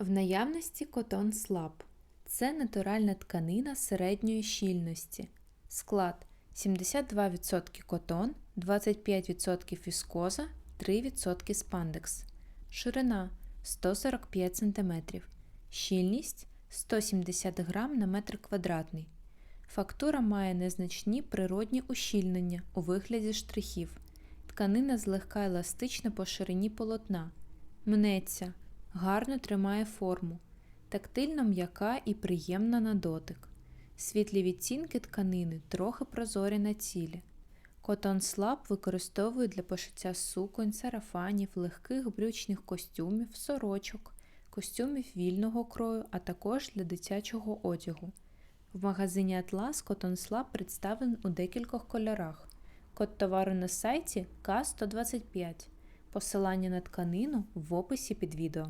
В наявності котон слаб. Це натуральна тканина середньої щільності. Склад 72% котон, 25% віскоза, 3% спандекс. Ширина 145 см. Щільність 170 г на метр квадратний. Фактура має незначні природні ущільнення у вигляді штрихів. Тканина злегка еластична по ширині полотна. Мнеться, гарно тримає форму, тактильно м'яка і приємна на дотик. Світлі відтінки тканини трохи прозорі на цілі. Котон слаб використовують для пошиття суконь, сарафанів, легких брючних костюмів, сорочок, костюмів вільного крою, а також для дитячого одягу. В магазині Атлас Котон Слаб представлений у декількох кольорах. Код товару на сайті К125. Посилання на тканину в описі під відео.